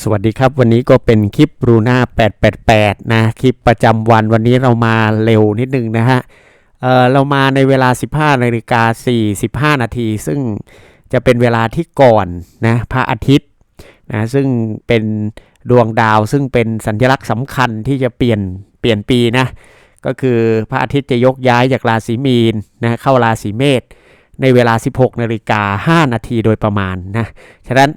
สวัสดีครับ วันนี้ก็เป็นคลิปรูน่า888 นะ คลิปประจำวันวันนี้เรามาเร็วนิดนึงนะฮะเออเรามาในเวลา 15นาฬิกา45 นาที ซึ่งจะเป็นเวลาที่ก่อนนะพระอาทิตย์นะซึ่งเป็นดวงดาวซึ่งเป็นสัญลักษณ์สำคัญที่จะเปลี่ยนเปลี่ยนปีนะ ก็คือพระอาทิตย์จะยกย้ายจากราศีมีนนะเข้าราศีเมษในเวลา 16นาฬิกา5นาทีโดยประมาณนะ ฉะนั้น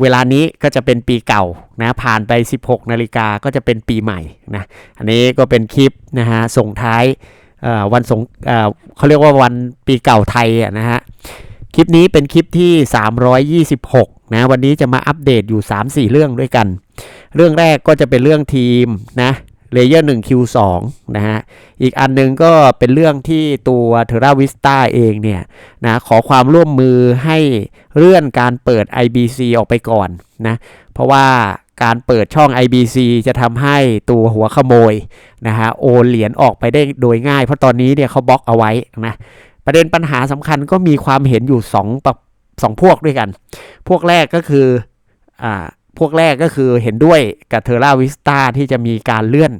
เวลานี้ก็จะเป็นปีเก่านะผ่านไป 16 นาฬิกาก็จะเป็นปีใหม่นะอันนี้ก็เป็นคลิปนะฮะส่งท้ายวันสงเขาเรียกว่าวันปีเก่าไทยอะนะฮะคลิปนี้เป็นคลิปที่ 326นะวันนี้จะมาอัปเดตอยู่ 3-4 เรื่องด้วยกัน เรื่องแรกก็จะเป็นเรื่องทีมนะ เลเยอร์1 Q2 นะฮะ อีกอันหนึงก็เป็นเรื่องที่ตัว t e r r a Vista เองเนี่ยนะขอความร่วมมือให้เลื่อนการเปิด IBC ออกไปก่อนนะ เพราะว่าการเปิดช่อง IBC จะทำให้ตัวหัวขโมยนะฮะโอนเหรียญออกไปได้โดยง่าย เพราะตอนนี้เนี่ยเขาบล็อกเอาไว้นะ ประเด็นปัญหาสำคัญก็มีความเห็นอยู่2ปสองพวกด้วยกัน พวกแรกก็คืออ่า พวกแรกก็คือเห็นด้วยกับเทอร่าวิสตาที่จะมีการเลื่อน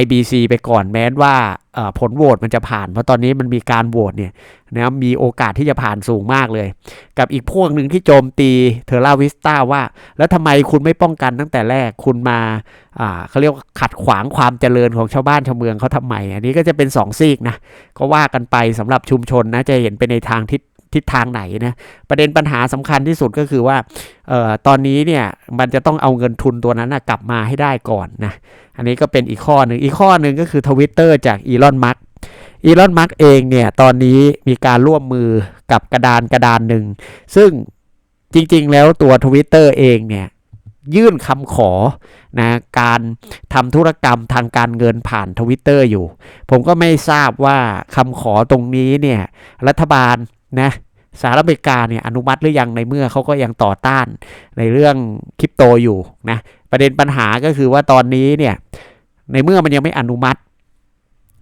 IBC ไปก่อนแม้ว่าผลโหวตมันจะผ่าน เพราะตอนนี้มันมีการโหวตเนี่ยนะมีโอกาสที่จะผ่านสูงมากเลย กับอีกพวกหนึ่งที่โจมตีเทอร่าวิสตาว่า แล้วทำไมคุณไม่ป้องกันตั้งแต่แรกคุณมาอ่าเขาเรียกว่าขัดขวางความเจริญของชาวบ้านชาวเมืองเขาทำไม อันนี้ก็จะเป็นสองซีกนะก็ว่ากันไปสำหรับชุมชนนะจะเห็นไปในทางทิศ ทิศทางไหนนะประเด็นปัญหาสำคัญที่สุดก็คือว่าเอ่อตอนนี้เนี่ยมันจะต้องเอาเงินทุนตัวนั้นนะกลับมาให้ได้ก่อนนะอันนี้ก็เป็นอีกข้อหนึ่งอีกข้อหนึ่งก็คือทวิตเตอร์จากอีลอนมัสอีลอนมัสเองเนี่ยตอนนี้มีการร่วมมือกับกระดานกระดานหนึ่งซึ่งจริงๆ แล้วตัวทวิตเตอร์เองเนี่ยยื่นคำขอนะการทำธุรกรรมทางการเงินผ่านทวิตเตอร์อยู่ ผมก็ไม่ทราบว่าคำขอตรงนี้เนี่ยรัฐบาล นะสหรัฐอเมริกาเนี่ยอนุมัติหรือยังในเมื่อเขาก็ยังต่อต้านในเรื่องคริปโตอยู่นะประเด็นปัญหาก็คือว่าตอนนี้เนี่ยในเมื่อมันยังไม่อนุมัติ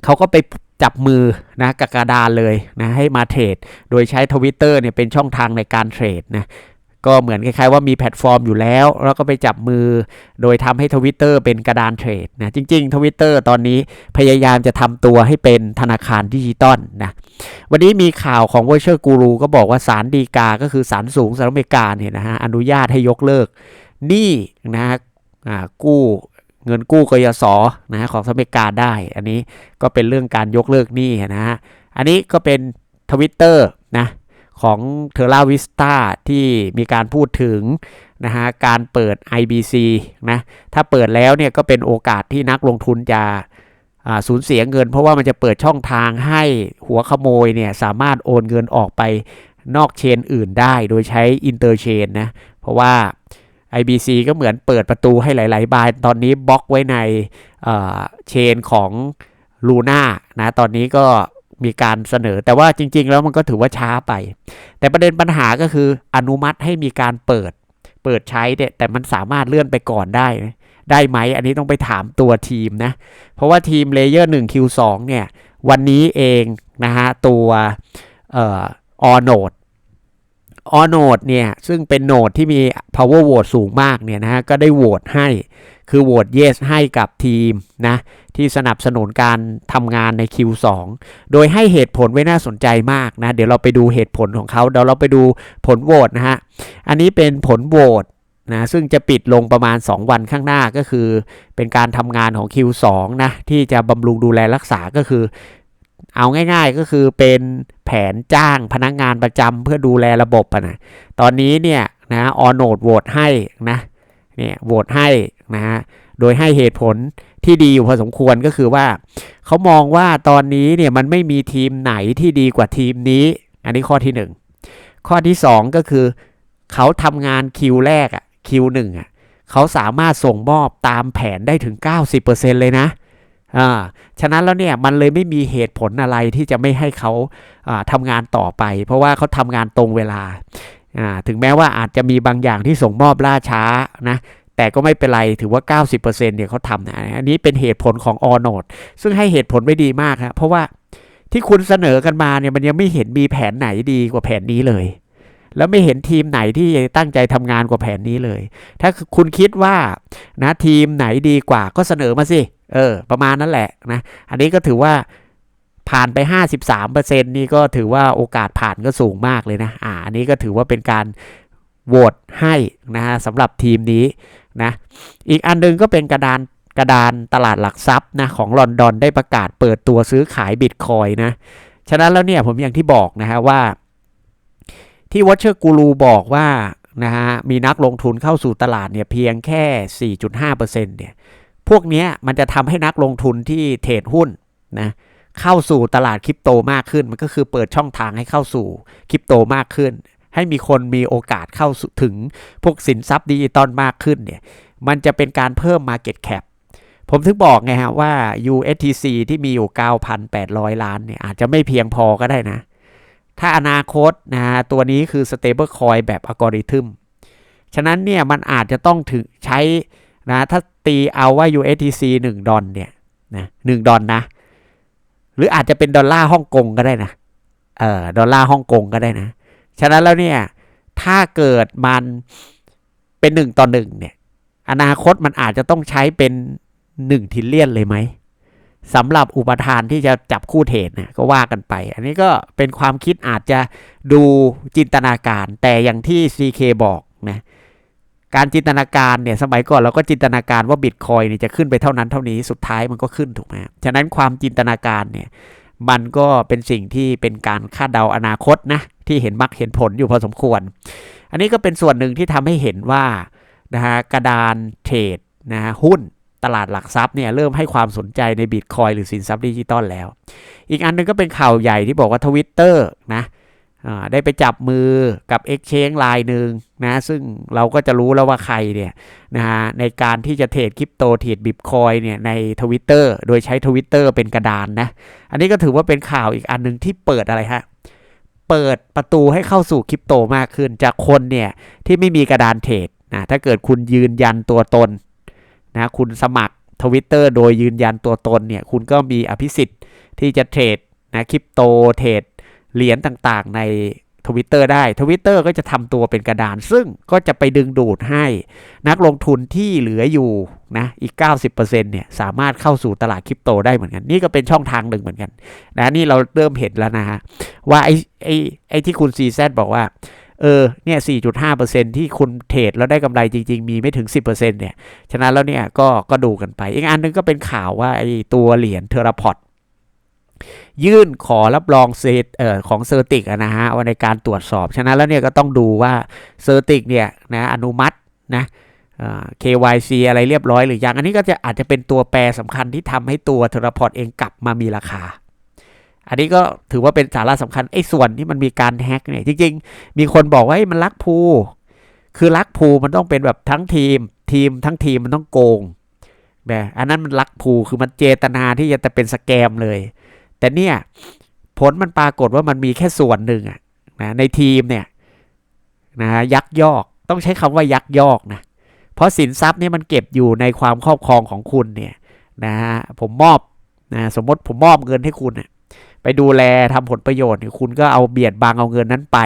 เขาก็ไปจับมือนะกับกระดานเลยนะให้มาเทรด โดยใช้ทวิตเตอร์เนี่ยเป็นช่องทางในการเทรดนะ ก็เหมือนคล้ายๆว่ามีแพลตฟอร์มอยู่แล้ว แล้วก็ไปจับมือ โดยทำให้ทวิตเตอร์เป็นกระดานเทรดนะจริงๆทวิตเตอร์ตอนนี้พยายามจะทำตัวให้เป็นธนาคารดิจิตอลนะวันนี้มีข่าวของ v i r t u a l Guru ก็บอกว่าศาลฎีกา ก็คือศาลสูงสหรัฐอเมริกาเนี่ยนะฮะอนุญาตให้ยกเลิกหนี้นะฮะกู้เงินกู้กยศนะฮะของสหรัฐอเมริกาได้ อันนี้ก็เป็นเรื่องการยกเลิกหนี้นะฮะอันนี้ก็เป็นทวิตเตอร์นะ ของเทอร่าวิสตาที่มีการพูดถึงนะฮะการเปิด IBC นะถ้าเปิดแล้วเนี่ยก็เป็นโอกาสที่นักลงทุนจะสูญเสียเงิน เพราะว่ามันจะเปิดช่องทางให้หัวขโมยเนี่ยสามารถโอนเงินออกไปนอกเชนอื่นได้โดยใช้อินเตอร์เชนนะเพราะว่า IBC ก็เหมือนเปิดประตูให้หลายๆบานตอนนี้บล็อกไว้ในเชนของ Luna นะตอนนี้ก็ มีการเสนอ แต่ว่าจริง ๆ แล้วมันก็ถือว่าช้าไป แต่ประเด็นปัญหาก็คืออนุมัติให้มีการเปิด เปิดใช้เนี่ยแต่มันสามารถเลื่อนไปก่อนได้ ได้ไหม อันนี้ต้องไปถามตัวทีมนะ เพราะว่าทีม Layer 1 Q2 เนี่ย วันนี้เองนะฮะตัวเอ่อ o n o d e o n o d e เนี่ยซึ่งเป็นโนดที่มี power vote สูงมากเนี่ยนะฮะก็ได้โหวตให้ คือโหวต yes ให้กับทีมนะที่สนับสนุนการทำงานใน Q2 โดยให้เหตุผลไว้น่าสนใจมากนะ เดี๋ยวเราไปดูเหตุผลของเขาเดี๋ยวเราไปดูผลโหวตนะฮะ อันนี้เป็นผลโหวตนะซึ่งจะปิดลงประมาณ 2 วันข้างหน้าก็คือ เป็นการทำงานของ Q2 นะที่จะบำรุงดูแลรักษาก็คือ เอาง่ายๆก็คือเป็นแผนจ้างพนักงานประจำเพื่อดูแลระบบะนะตอนนี้เนี่ยนะออนโนดโหวตให้นะ เนี่ยโหวตให้นะฮะโดยให้เหตุผลที่ดีอยู่พอสมควรก็คือว่า เขามองว่าตอนนี้เนี่ยมันไม่มีทีมไหนที่ดีกว่าทีมนี้ อันนี้ข้อที่ 1 ข้อที่ 2 ก็คือเขาทำงานคิวแรกอะคิวหนึ่งอะเขาสามารถส่งมอบตามแผนได้ถึง 90%เลยนะอ่าฉะนั้นแล้วเนี่ยมันเลยไม่มีเหตุผลอะไรที่จะไม่ให้เขาอ่าทำงานต่อไป เพราะว่าเขาทำงานตรงเวลาอ่า ถึงแม้ว่าอาจจะมีบางอย่างที่ส่งมอบล่าช้านะแต่ก็ไม่เป็นไรถือว่า 90%เนี่ยเขาทำนะอันนี้เป็นเหตุผลของ o n o d e ซึ่งให้เหตุผลไม่ดีมากครับเพราะว่าที่คุณเสนอกันมาเนี่ยมันยังไม่เห็นมีแผนไหนดีกว่าแผนนี้เลย แล้วไม่เห็นทีมไหนที่ตั้งใจทำงานกว่าแผนนี้เลย ถ้าคุณคิดว่านะทีมไหนดีกว่าก็เสนอมาสิเออ ประมาณนั้นแหละนะอันนี้ก็ถือว่า ผ่านไป 53%นี่ก็ถือว่าโอกาสผ่านก็สูงมากเลยนะอ่าอันนี้ก็ถือว่าเป็นการโหวตให้นะฮะสำหรับทีมนี้นะอีกอันนึงก็เป็นกระดานกระดานตลาดหลักทรัพย์นะของลอนดอนได้ประกาศเปิดตัวซื้อขายบิตคอยนะฉะนั้นแล้วเนี่ยผมอย่างที่บอกนะฮะว่า ที่ Watcher Guru บอกว่านะฮะมีนักลงทุนเข้าสู่ตลาดเนี่ยเพียงแค่ 4.5%เนี่ยพวกนี้มันจะทำให้นักลงทุนที่เทรดหุ้นนะ เข้าสู่ตลาดคริปโตมากขึ้น มันก็คือเปิดช่องทางให้เข้าสู่คริปโตมากขึ้น ให้มีคนมีโอกาสเข้าถึงพวกสินทรัพย์ดิจิตอลมากขึ้นเนี่ยมันจะเป็นการเพิ่ม Market Cap ผมถึงบอกไงฮะว่า USTC ที่มีอยู่ 9,800 ล้านเนี่ยอาจจะไม่เพียงพอก็ได้นะ ถ้าอนาคตนะฮะตัวนี้คือ Stable Coin แบบอัลกอริทึมฉะนั้นเนี่ยมันอาจจะต้องถึงใช้นะถ้าตีเอาว่า USTC 1 ดอลเนี่ยนะ1ดอลนะ หรืออาจจะเป็นดอลลาร์ฮ่องกงก็ได้นะเออดอลลาร์ฮ่องกงก็ได้นะ ฉะนั้นแล้วเนี่ย ถ้าเกิดมันเป็น1ต่อ1เนี่ย อนาคตมันอาจจะต้องใช้เป็น1ทิลเลียนเลยไหมสำหรับอุปทานที่จะจับคู่เทรดเนี่ยก็ว่ากันไป อันนี้ก็เป็นความคิดอาจจะดูจินตนาการ แต่อย่างที่ CK บอกนะ การจินตนาการเนี่ยสมัยก่อนเราก็จินตนาการว่าบิตคอยเนี่ยจะขึ้นไปเท่านั้นเท่านี้สุดท้ายมันก็ขึ้นถูกไหมฉะนั้นความจินตนาการเนี่ยมันก็เป็นสิ่งที่เป็นการคาดเดาอนาคตนะที่เห็นมักเห็นผลอยู่พอสมควร อันนี้ก็เป็นส่วนหนึ่งที่ทำให้เห็นว่านะฮะกระดานเทรดนะฮะหุ้นตลาดหลักทรัพย์เนี่ยเริ่มให้ความสนใจในบิตคอยหรือสินทรัพย์ดิจิตอลแล้ว อีกอันนึงก็เป็นข่าวใหญ่ที่บอกว่าทวิตเตอร์นะ ได้ไปจับมือกับ Exchange ลายหนึ่งนะซึ่งเราก็จะรู้แล้วว่าใครเนี่ยนะฮะในการที่จะเทรดคริปโตเทรดบิตคอยเนี่ยในทวิตเตอร์โดยใช้ทวิตเตอร์เป็นกระดานนะ อันนี้ก็ถือว่าเป็นข่าวอีกอันนึงที่เปิดอะไรฮะ เปิดประตูให้เข้าสู่คริปโตมากขึ้น จากคนเนี่ยที่ไม่มีกระดานเทรดนะถ้าเกิดคุณยืนยันตัวตนนะคุณสมัครทวิตเตอร์โดยยืนยันตัวตนเนี่ยคุณก็มีอภิสิทธิ์ที่จะเทรดนะคริปโตเทรด เหรียญต่างๆในทวิตเตอร์ได้ทวิตเตอร์ก็จะทำตัวเป็นกระดาน ซึ่งก็จะไปดึงดูดให้นักลงทุนที่เหลืออยู่นะอีก 90%เนี่ยสามารถเข้าสู่ตลาดคริปโตได้เหมือนกัน นี่ก็เป็นช่องทางหนึ่งเหมือนกันนะนี่เราเริ่มเห็นแล้วนะฮะว่าไอ้ไอ้ไอ้ที่คุณซีแซบอกว่าเออเนี่ย 4.5%ที่คุณเทรดแล้วได้กำไรจริง ๆ มีไม่ถึง 10%เนี่ย ฉะนั้นแล้วเนี่ยก็ก็ดูกันไป อีกอันนึงก็เป็นข่าวว่าไอ้ตัวเหรียญเทราพอต ยื่นขอรับรองเซตเอ่อของเซอร์ติกนะฮะว่าในการตรวจสอบ ฉะนั้นแล้วเนี่ยก็ต้องดูว่าเซอร์ติกเนี่ยนะอนุมัตินะ KYC อะไรเรียบร้อยหรือยัง อันนี้ก็จะอาจจะเป็นตัวแปรสำคัญที่ทำให้ตัวเทราพอตเองกลับมามีราคาอันนี้ก็ถือว่าเป็นสาระสำคัญไอ้ส่วนที่มันมีการแฮกเนี่ยจริง ๆ มีคนบอกว่ามันลักพูคือลักพูมันต้องเป็นแบบทั้งทีม ทีมทั้งทีมมันต้องโกงแบบอันนั้นมันลักพูคือมันเจตนาที่จะเป็นสแกมเลย แต่เนี่ยผลมันปรากฏว่ามันมีแค่ส่วนหนึ่งอะนะในทีมเนี่ยนะยักยอกต้องใช้คำว่ายักยอกนะเพราะสินทรัพย์เนี่ยมันเก็บอยู่ในความครอบครองของคุณเนี่ยนะฮะผมมอบนะสมมติผมมอบเงินให้คุณเนี่ยไปดูแลทำผลประโยชน์คุณก็เอาเบียดบังเอาเงินนั้นไป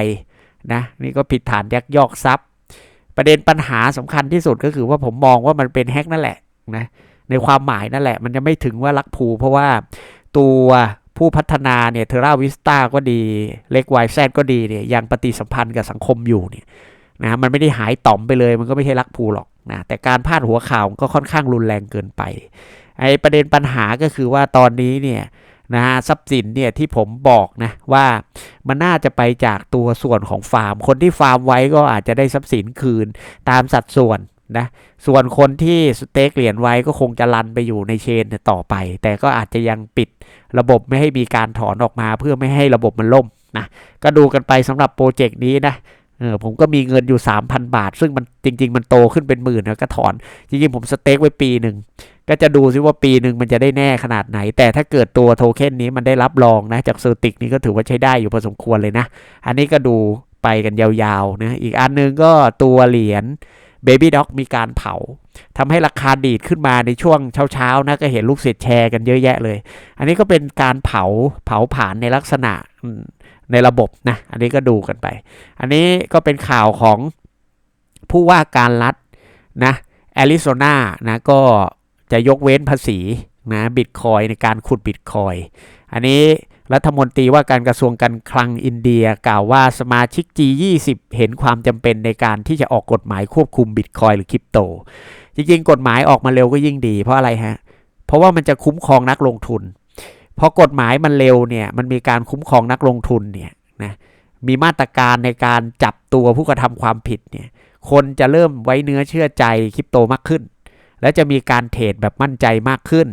นะนี่ก็ผิดฐานยักยอกทรัพย์ ประเด็นปัญหาสำคัญที่สุดก็คือว่าผมมองว่ามันเป็นแฮกนั่นแหละนะในความหมายนั่นแหละ มันจะไม่ถึงว่าลักภูเพราะว่าตัว ผู้พัฒนาเนี่ยเทราวิสตาก็ดีเล็กไวแซก็ดีเนี่ยยังปฏิสัมพันธ์กับสังคมอยู่เนี่ยนะมันไม่ได้หายต่อมไปเลยมันก็ไม่ใช่ลักภูหรอกนะแต่การพาดหัวข่าวก็ค่อนข้างรุนแรงเกินไปไอ้ประเด็นปัญหาก็คือว่าตอนนี้เนี่ยนะฮะทรัพย์สินเนี่ยที่ผมบอกนะว่ามันน่าจะไปจากตัวส่วนของฟาร์ม คนที่ฟาร์มไว้ก็อาจจะได้ทรัพย์สินคืนตามสัดส่วน นะ ส่วนคนที่สเต็กเหรียญไว้ก็คงจะลันไปอยู่ในเชนต่อไป แต่ก็อาจจะยังปิดระบบไม่ให้มีการถอนออกมา เพื่อไม่ให้ระบบมันล่มนะก็ดูกันไปสำหรับโปรเจกต์นี้นะเออผมก็มีเงินอยู่ 3,000 บาท ซึ่งมันจริง ๆ มันโตขึ้นเป็นหมื่นนะก็ถอน จริง ๆ ผมสเต็กไว้ปีหนึ่ง ก็จะดูซิว่าปีหนึ่งมันจะได้แน่ขนาดไหน แต่ถ้าเกิดตัวโทเค็นนี้มันได้รับรองนะ จากเซอร์ติกนี้ก็ถือว่าใช้ได้อยู่พอสมควรเลยนะ อันนี้ก็ดูไปกันยาวๆนะอีกอันนึงก็ตัวเหรียญ Baby Dog มีการเผาทำให้ราคาดีดขึ้นมาในช่วงเช้าๆนะก็เห็นลูกศิษย์แชร์กันเยอะแยะเลย อันนี้ก็เป็นการเผาเผาผ่านในลักษณะในระบบนะ อันนี้ก็ดูกันไป อันนี้ก็เป็นข่าวของผู้ว่าการรัฐนะแอริโซนานะก็จะยกเว้นภาษีนะบิตคอยในการขุดบิตคอยอันนี้ รัฐมนตรีว่าการกระทรวงการคลังอินเดียกล่าวว่าสมาชิก G20 เห็นความจำเป็นในการที่จะออกกฎหมายควบคุมบิตคอยหรือคริปโต จริงๆ กฎหมายออกมาเร็วก็ยิ่งดี เพราะอะไรฮะ เพราะว่ามันจะคุ้มครองนักลงทุน พอกฎหมายมันเร็วเนี่ยมันมีการคุ้มครองนักลงทุนเนี่ยนะมีมาตรการในการจับตัวผู้กระทำความผิดเนี่ยคนจะเริ่มไว้เนื้อเชื่อใจคริปโตมากขึ้น และจะมีการเทรดแบบมั่นใจมากขึ้น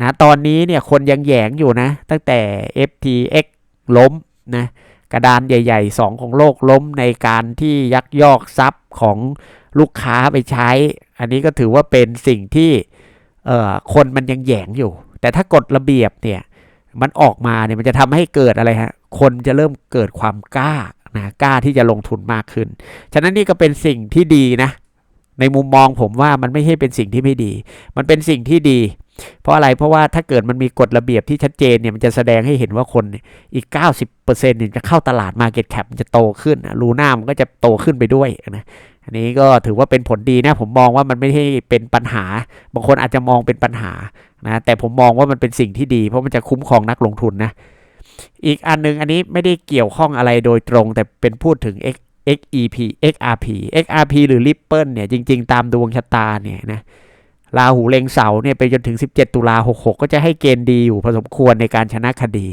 นะตอนนี้เนี่ยคนยังแยงอยู่นะ ตั้งแต่ FTX ล้มนะกระดานใหญ่ๆ 2 ของโลกล้มในการที่ยักยอกทรัพย์ของลูกค้าไปใช้ อันนี้ก็ถือว่าเป็นสิ่งที่เอ่อคนมันยังแยงอยู่ แต่ถ้ากฎระเบียบเนี่ยมันออกมาเนี่ยมันจะทำให้เกิดอะไรฮะ คนจะเริ่มเกิดความกล้านะกล้าที่จะลงทุนมากขึ้น ฉะนั้นนี่ก็เป็นสิ่งที่ดีนะ ในมุมมองผมว่ามันไม่ใช่เป็นสิ่งที่ไม่ดี มันเป็นสิ่งที่ดี เพราะอะไรเพราะว่าถ้าเกิดมันมีกฎระเบียบที่ชัดเจนเนี่ยมันจะแสดงให้เห็นว่าคนเนี่ยอีก 90%เนี่ยจะเข้าตลาด Market Cap มันจะโตขึ้นรูน่ามันก็จะโตขึ้นไปด้วยนะอันนี้ก็ถือว่าเป็นผลดีนะผมมองว่ามันไม่ใช่เป็นปัญหา บางคนอาจจะมองเป็นปัญหานะแต่ผมมองว่ามันเป็นสิ่งที่ดี เพราะมันจะคุ้มครองนักลงทุนนะอีกอันนึงอันนี้ไม่ได้เกี่ยวข้องอะไรโดยตรง แต่เป็นพูดถึง XEP XRP XRP หรือ Ripple เนี่ยจริง ๆ ตามดวงชะตาเนี่ยนะราหูเล็งเสาเนี่ยไปจนถึง 17 ตุลา66 ก็จะให้เกณฑ์ดีอยู่พอสมควรในการชนะคดี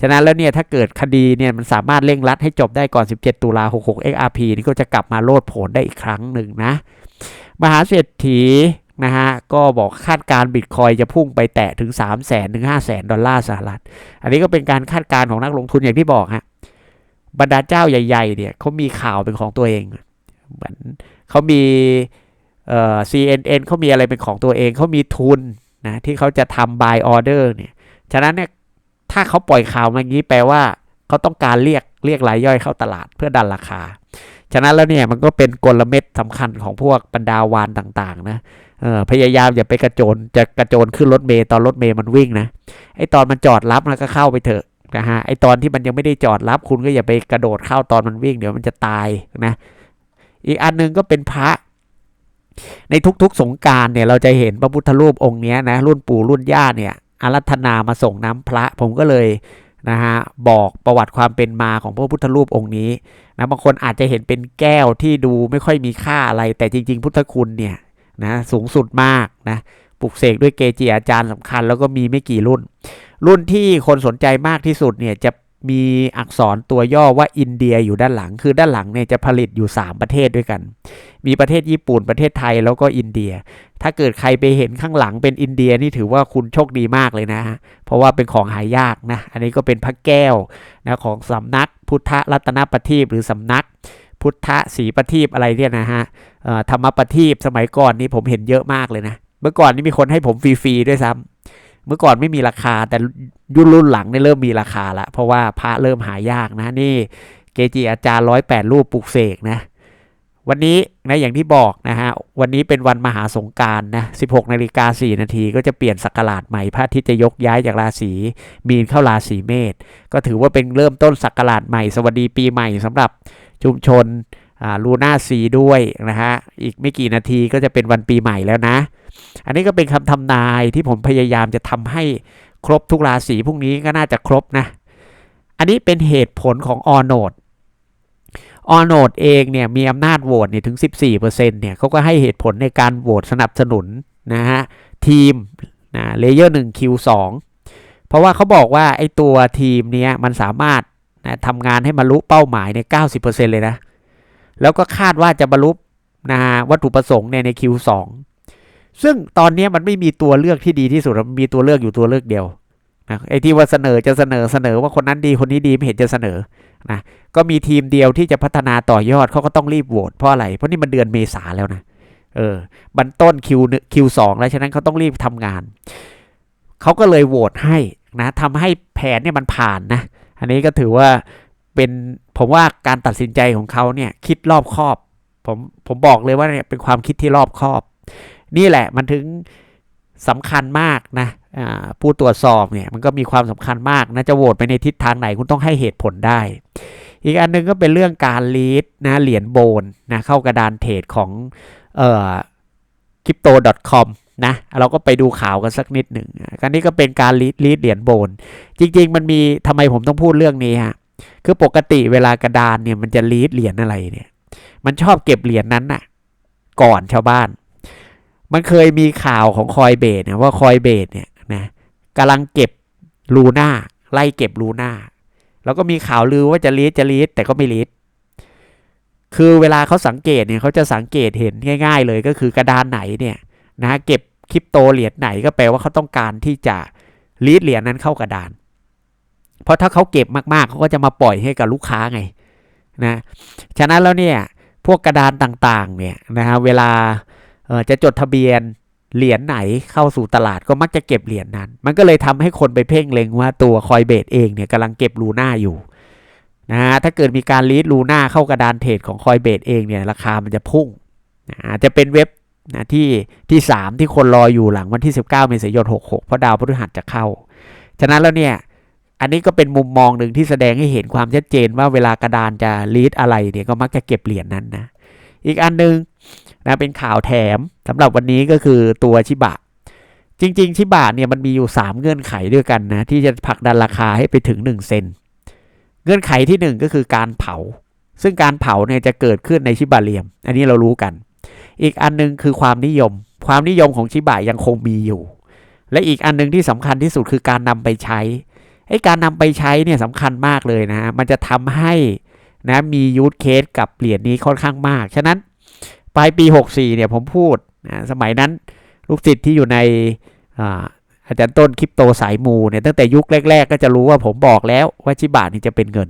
ฉะนั้นแล้วเนี่ยถ้าเกิดคดีเนี่ยมันสามารถเร่งรัดให้จบได้ก่อน 17 ตุลา66 XRP นี่ก็จะกลับมาโลดโผนได้อีกครั้งหนึ่งนะ มหาเศรษฐีนะฮะก็บอกคาดการบิตคอยจะพุ่งไปแตะถึง 3 0 0 0 0 0ถึง5 0 0 0 0 0 ดอลลาร์สหรัฐ อันนี้ก็เป็นการคาดการณ์ของนักลงทุนอย่างที่บอกฮะ บรรดาเจ้าใหญ่ ๆ เนี่ยเขามีข่าวเป็นของตัวเอง เหมือนเขามีเอ่อ CNN เขามีอะไรเป็นของตัวเองเขามีทุนนะที่เขาจะทำ buy order เนี่ย ฉะนั้นเนี่ยถ้าเขาปล่อยข่าวมาอย่างนี้แปลว่าเขาต้องการเรียกเรียกรายย่อยเข้าตลาดเพื่อดันราคา ฉะนั้นแล้วเนี่ยมันก็เป็นกลเม็ดสำคัญของพวกบรรดาวานต่างๆนะเออพยายามอย่าไปกระโจนจะกระโจนขึ้นรถเมย์ตอนรถเมย์มันวิ่งนะไอตอนมันจอดรับแล้วก็เข้าไปเถอะ นะฮะไอตอนที่มันยังไม่ได้จอดรับ คุณก็อย่าไปกระโดดเข้าตอนมันวิ่งเดี๋ยวมันจะตายนะ อีกอันนึงก็เป็นพระ ในทุกๆสงการเนี่ย เราจะเห็นพระพุทธรูปองค์นี้นะ รุ่นปู่รุ่นย่าเนี่ยอารัธนามาส่งน้ำพระ ผมก็เลยนะฮะบอกประวัติความเป็นมาของพระพุทธรูปองค์นี้นะบางคนอาจจะเห็นเป็นแก้วที่ดูไม่ค่อยมีค่าอะไร แต่จริง ๆ พุทธคุณเนี่ยนะสูงสุดมากนะปลุกเสกด้วยเกจิอาจารย์สำคัญ แล้วก็มีไม่กี่รุ่น รุ่นที่คนสนใจมากที่สุดเนี่ยจะมีอักษรตัวย่อว่าอินเดียอยู่ด้านหลัง คือด้านหลังเนี่ยจะผลิตอยู่ 3 ประเทศด้วยกัน มีประเทศญี่ปุ่นประเทศไทยแล้วก็อินเดีย ถ้าเกิดใครไปเห็นข้างหลังเป็นอินเดียนี่ถือว่าคุณโชคดีมากเลยนะฮะเพราะว่าเป็นของหายากนะ อันนี้ก็เป็นพระแก้วนะของสำนักพุทธรัตนปฏิบหรือสำนักพุทธศรีปฏิบอะไรเนี่ยนะฮะธรรมปฏิบสมัยก่อนนี่ผมเห็นเยอะมากเลยนะ เมื่อก่อนนี่มีคนให้ผมฟรีๆด้วยซ้ำ เมื่อก่อนไม่มีราคาแต่ยุรุ่นหลังเนี่ยเริ่มมีราคาละเพราะว่าพระเริ่มหายากนะนี่เกจิอาจารย์ร้อยแปดรูปปลุกเสกนะวันนี้นะอย่างที่บอกนะฮะวันนี้เป็นวันมหาสงการนะ 16นาฬิกา4นาทีก็จะเปลี่ยนสักราชใหม่พระอาทิตย์จะยกย้ายจากราศีมีนเข้าราศีเมษก็ถือว่าเป็นเริ่มต้นสักราชใหม่ สวัสดีปีใหม่สำหรับชุมชน ลูน่าซีด้วยนะฮะ อีกไม่กี่นาทีก็จะเป็นวันปีใหม่แล้วนะ อันนี้ก็เป็นคำทำนายที่ผมพยายามจะทำให้ครบทุกราศีพรุ่งนี้ก็น่าจะครบนะ อันนี้เป็นเหตุผลของออโนดออโนดเองเนี่ยมีอำนาจโหวตเนี่ยถึง 14%เนี่ยเขาก็ให้เหตุผลในการโหวตสนับสนุนนะฮะทีมนะเลเยอร์1 Q2 เพราะว่าเขาบอกว่าไอ้ตัวทีมเนี้ยมันสามารถนะทำงานให้บรรลุเป้าหมายใน 90%เลยนะ แล้วก็คาดว่าจะบรรลุนะวัตถุประสงค์เนี่ยใน Q2 ซึ่งตอนนี้มันไม่มีตัวเลือกที่ดีที่สุดมันมีตัวเลือกอยู่ตัวเลือกเดียวนะไอ้ที่ว่าเสนอจะเสนอเสนอว่าคนนั้นดีคนนี้ดีไม่เห็นจะเสนอนะก็มีทีมเดียวที่จะพัฒนาต่อยอดเขาก็ต้องรีบโหวตเพราะอะไร เพราะนี่มันเดือนเมษาแล้วนะเออบันต้นคิวคิวสองแล้วฉะนั้นเขาต้องรีบทำงานเขาก็เลยโหวตให้นะทำให้แผนเนี่ยมันผ่านนะ อันนี้ก็ถือว่าเป็น ผมว่าการตัดสินใจของเขาเนี่ยคิดรอบคอบ ผมผมบอกเลยว่าเนี่ยเป็นความคิดที่รอบคอบ นี่แหละมันถึงสำคัญมากนะผู้ตรวจสอบเนี่ยมันก็มีความสำคัญมากนะจะโหวตไปในทิศทางไหนคุณต้องให้เหตุผลได้ อีกอันหนึงก็เป็นเรื่องการลีดนะเหรียญโบนนะเข้ากระดานเทรดของเอ่อ crypto.com นะเราก็ไปดูข่าวกันสักนิดหนึ่งการนี้ก็เป็นการลีดลีดเหรียญโบน จริง ๆ มันมีทำไมผมต้องพูดเรื่องนี้ฮะ คือปกติเวลากระดานเนี่ยมันจะลีดเหรียญอะไรเนี่ย มันชอบเก็บเหรียญนั้นน่ะ ก่อนชาวบ้าน มันเคยมีข่าวของคอยเบสเนี่ยว่าคอยเบสเนี่ยนะกำลังเก็บลูน่าไล่เก็บลูน่าแล้วก็มีข่าวลือว่าจะลีดจะลีดแต่ก็ไม่ลีดคือเวลาเขาสังเกตเนี่ยเขาจะสังเกตเห็นง่าย ๆ เลยก็คือกระดานไหนเนี่ยนะเก็บคริปโตเหรียญไหนก็แปลว่าเขาต้องการที่จะลีดเหรียญนั้นเข้ากระดาน เพราะถ้าเขาเก็บมากๆเขาก็จะมาปล่อยให้กับลูกค้าไงนะฉะนั้นแล้วเนี่ยพวกกระดานต่างๆเนี่ยนะฮะเวลาเออจะจดทะเบียนเหรียญไหนเข้าสู่ตลาดก็มักจะเก็บเหรียญนั้น มันก็เลยทำให้คนไปเพ่งเล็งว่าตัวคอยเบสเองเนี่ยกำลังเก็บลูน่าอยู่นะฮะถ้าเกิดมีการลีดลูน่าเข้ากระดานเทรดของคอยเบสเองเนี่ยราคามันจะพุ่งนะอาจจะเป็นเว็บนะที่ที่สามที่คนรออยู่หลังวันที่ 19 เมษายน 66 เพราะดาวพฤหัสจะเข้า ฉะนั้นแล้วเนี่ย อันนี้ก็เป็นมุมมองหนึ่งที่แสดงให้เห็นความชัดเจนว่าเวลากระดานจะลีดอะไรเนี่ยก็มักจะเก็บเหรียญนั้นนะ อีกอันหนึงนะเป็นข่าวแถมสำหรับวันนี้ก็คือตัวชิบะ จริง ๆ ชิบะเนี่ยมันมีอยู่ 3 เงื่อนไขด้วยกันนะ ที่จะผลักดันราคาให้ไปถึง 1 เซนเงื่อนไขที่ 1 ก็คือการเผา ซึ่งการเผาเนี่ยจะเกิดขึ้นในชิบะเรียม อันนี้เรารู้กัน อีกอันหนึงคือความนิยม ความนิยมของชิบะยังคงมีอยู่ และอีกอันหนึงที่สำคัญที่สุดคือการนำไปใช้ ไอ้การนำไปใช้เนี่ยสำคัญมากเลยนะ มันจะทำให้นะมียูทเคสกับเหรียญนี้ค่อนข้างมาก ฉะนั้นปลายปี 64เนี่ยผมพูดนะสมัยนั้นลูกศิษย์ที่อยู่ในอาจารย์ต้นคริปโตสายมูเนี่ยตั้งแต่ยุคแรก ๆ ก็จะรู้ว่าผมบอกแล้วว่าชิบะนี่จะเป็นเงิน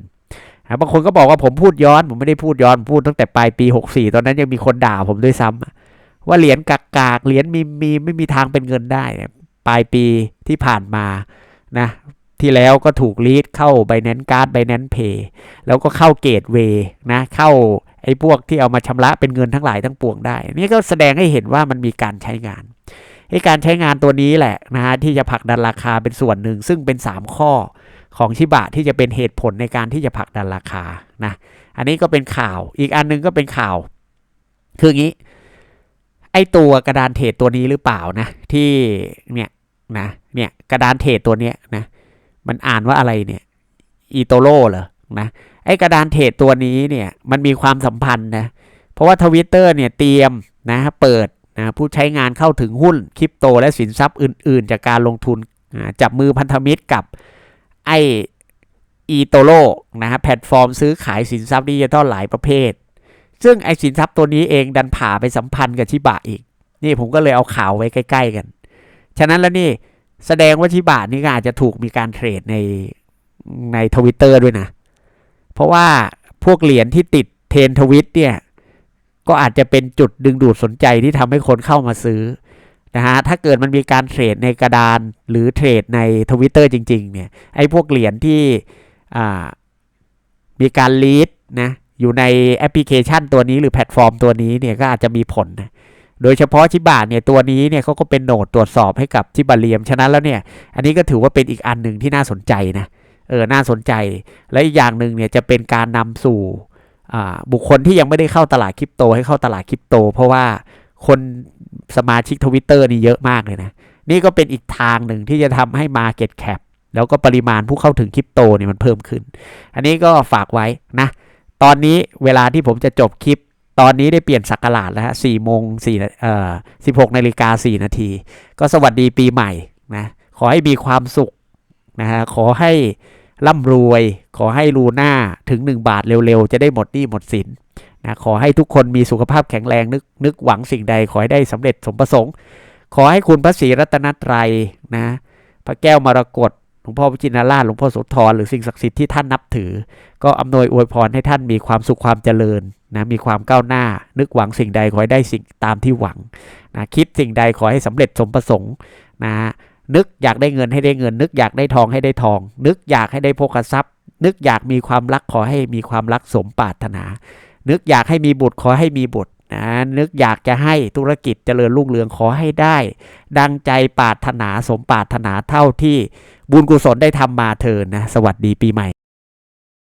บางคนก็บอกว่าผมพูดย้อน ผมไม่ได้พูดย้อนพูดตั้งแต่ปลายปี 64 ตอนนั้นยังมีคนด่าผมด้วยซ้ำว่าเหรียญกากๆเหรียญมีมีไม่มีทางเป็นเงินได้ปลายปีที่ผ่านมานะ ที่แล้วก็ถูกลีดเข้า Binance Card Binance Pay แล้วก็เข้าเกตเวนะเข้าไอ้พวกที่เอามาชำระเป็นเงินทั้งหลายทั้งปวงได้ นี่ก็แสดงให้เห็นว่ามันมีการใช้งานไอ้การใช้งานตัวนี้แหละนะฮะที่จะผลักดันราคาเป็นส่วนหนึ่ง ซึ่งเป็น 3 ข้อของชิบะที่จะเป็นเหตุผลในการที่จะผลักดันราคานะอันนี้ก็เป็นข่าวอีกอันหนึงก็เป็นข่าว คืออย่างนี้ ไอ้ตัวกระดานเทรดตัวนี้หรือเปล่านะ ที่เนี่ยนะเนี่ยกระดานเทรดตัวเนี้ยนะ มันอ่านว่าอะไรเนี่ยอีโตโร่เหรอนะไอ้กระดานเทรดตัวนี้เนี่ยมันมีความสัมพันธ์นะเพราะว่าทวิตเตอร์เนี่ยเตรียมนะเปิดนะผู้ใช้งานเข้าถึงหุ้นคริปโตและสินทรัพย์อื่น ๆ จากการลงทุนจับมือพันธมิตรกับไออีโตโร่นะฮะแพลตฟอร์มซื้อขายสินทรัพย์ดิจิทัลหลายประเภท ซึ่งไอสินทรัพย์ตัวนี้เองดันผ่าไปสัมพันธ์กับชิบะอีก นี่ผมก็เลยเอาข่าวไว้ใกล้ ๆ กัน ฉะนั้นแล้วนี่ แสดงว่าชิบะนี่ก็อาจจะถูกมีการเทรดในในทวิตเตอร์ด้วยนะ เพราะว่าพวกเหรียญที่ติดเทรนทวิตเนี่ย ก็อาจจะเป็นจุดดึงดูดสนใจที่ทำให้คนเข้ามาซื้อนะฮะถ้าเกิดมันมีการเทรดในกระดานหรือเทรดในทวิตเตอร์จริง ๆ เนี่ยไอ้พวกเหรียญที่มีการลีดนะอยู่ในแอปพลิเคชันตัวนี้หรือแพลตฟอร์มตัวนี้เนี่ยก็อาจจะมีผลนะ โดยเฉพาะชิบะเนี่ยตัวนี้เนี่ยเขาก็เป็นโหนดตรวจสอบให้กับชิบะเลียมฉะนั้นแล้วเนี่ย อันนี้ก็ถือว่าเป็นอีกอันหนึ่งที่น่าสนใจนะเออน่าสนใจ และอีกอย่างหนึ่งเนี่ยจะเป็นการนำสู่บุคคลที่ยังไม่ได้เข้าตลาดคริปโตให้เข้าตลาดคริปโต เพราะว่าคนสมาชิกทวิตเตอร์นี่เยอะมากเลยนะนี่ก็เป็นอีกทางหนึ่งที่จะทำให้ Market Cap แล้วก็ปริมาณผู้เข้าถึงคริปโตเนี่ยมันเพิ่มขึ้น อันนี้ก็ฝากไว้นะ ตอนนี้เวลาที่ผมจะจบคลิป ตอนนี้ได้เปลี่ยนสักราชแล้วฮะสี่โมงสี่เอ่อสิบหกนาฬิกาสี่นาที ก็สวัสดีปีใหม่นะ ขอให้มีความสุขนะฮะ ขอให้ร่ำรวย ขอให้รูหน้าถึง 1 บาทเร็วๆ จะได้หมดหนี้หมดสินนะขอให้ทุกคนมีสุขภาพแข็งแรงนึกนึกหวังสิ่งใด ขอให้ได้สำเร็จสมประสงค์ ขอให้คุณพระศรีรัตนตรัยนะ พระแก้วมรกต ลวงพ่อพระจินาราชหลวงพ่อโสธรหรือสิ่งศักดิ์สิทธิ์ที่ท่านนับถือ ก็อำนวยอวยพรให้ท่านมีความสุขความเจริญนะมีความก้าวหน้า นึกหวังสิ่งใดขอให้ได้สิ่งตามที่หวังนะคิดสิ่งใดขอให้สำเร็จสมประสงค์นะนึกอยากได้เงินให้ได้เงิน นึกอยากได้ทองให้ได้ทอง นึกอยากให้ได้โภคทรัพย์ นึกอยากมีความรักขอให้มีความรักสมปรารถนา นึกอยากให้มีบุตรขอให้มีบุตรนะนึกอยากจะให้ธุรกิจเจริญรุ่งเรืองขอให้ได้ ดังใจปรารถนาสมปรารถนาเท่าที่ บุญกุศลได้ทำมาเถินนะ สวัสดีปีใหม่